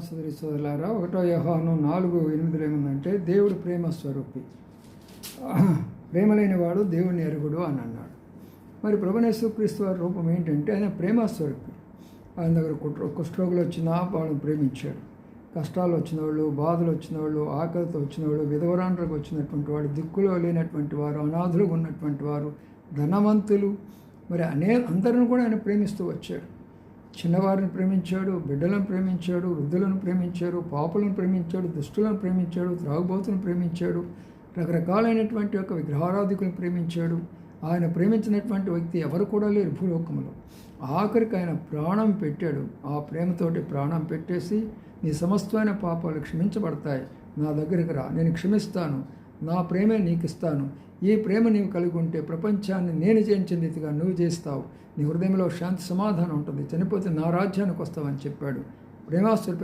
సోదరి సోదరులారా ఒకటో యహాను నాలుగు ఎనిమిదిలో ఏముందంటే దేవుడు ప్రేమ స్వరూపి. ప్రేమ లేనివాడు దేవుని ఎరుగుడు అని అన్నాడు. మరి ప్రభునేశ్వరక్రీస్తు వారి రూపం ఏంటంటే ఆయన ప్రేమ స్వరూపి. ఆయన దగ్గర కుట్ర కుష్ఠరోగులు వచ్చినా వాళ్ళని ప్రేమించాడు. కష్టాలు వచ్చిన వాళ్ళు బాధలు వచ్చిన వాళ్ళు ఆకలితో వచ్చిన వాళ్ళు విధవరాండ్రకు వచ్చినటువంటి వాడు దిక్కులో లేనటువంటి వారు అనాథులుగా ఉన్నటువంటి వారు ధనవంతులు. మరి అనే అందరిని కూడా ఆయన ప్రేమిస్తూ వచ్చాడు. చిన్నవారిని ప్రేమించాడు బిడ్డలను ప్రేమించాడు వృద్ధులను ప్రేమించాడు పాపులను ప్రేమించాడు దుష్టులను ప్రేమించాడు త్రాగుబోతులను ప్రేమించాడు రకరకాలైనటువంటి యొక్క విగ్రహారాధికులను ప్రేమించాడు. ఆయన ప్రేమించినటువంటి వ్యక్తి ఎవరు కూడా లేరు భూలోకంలో. ఆఖరికి ఆయన ప్రాణం పెట్టాడు. ఆ ప్రేమతోటి ప్రాణం పెట్టేసి నీ సమస్తమైన పాపాలు క్షమించబడతాయి. నా దగ్గరికి రా నేను క్షమిస్తాను. నా ప్రేమే నీకు ఇస్తాను ఈ ప్రేమ నీవు కలిగి ఉంటే ప్రపంచాన్ని నేను జయించిన రీతిగా నువ్వు చేస్తావు నీ హృదయంలో శాంతి సమాధానం ఉంటుంది. చనిపోతే నా రాజ్యానికి వస్తావని చెప్పాడు. ప్రేమాస్వరూప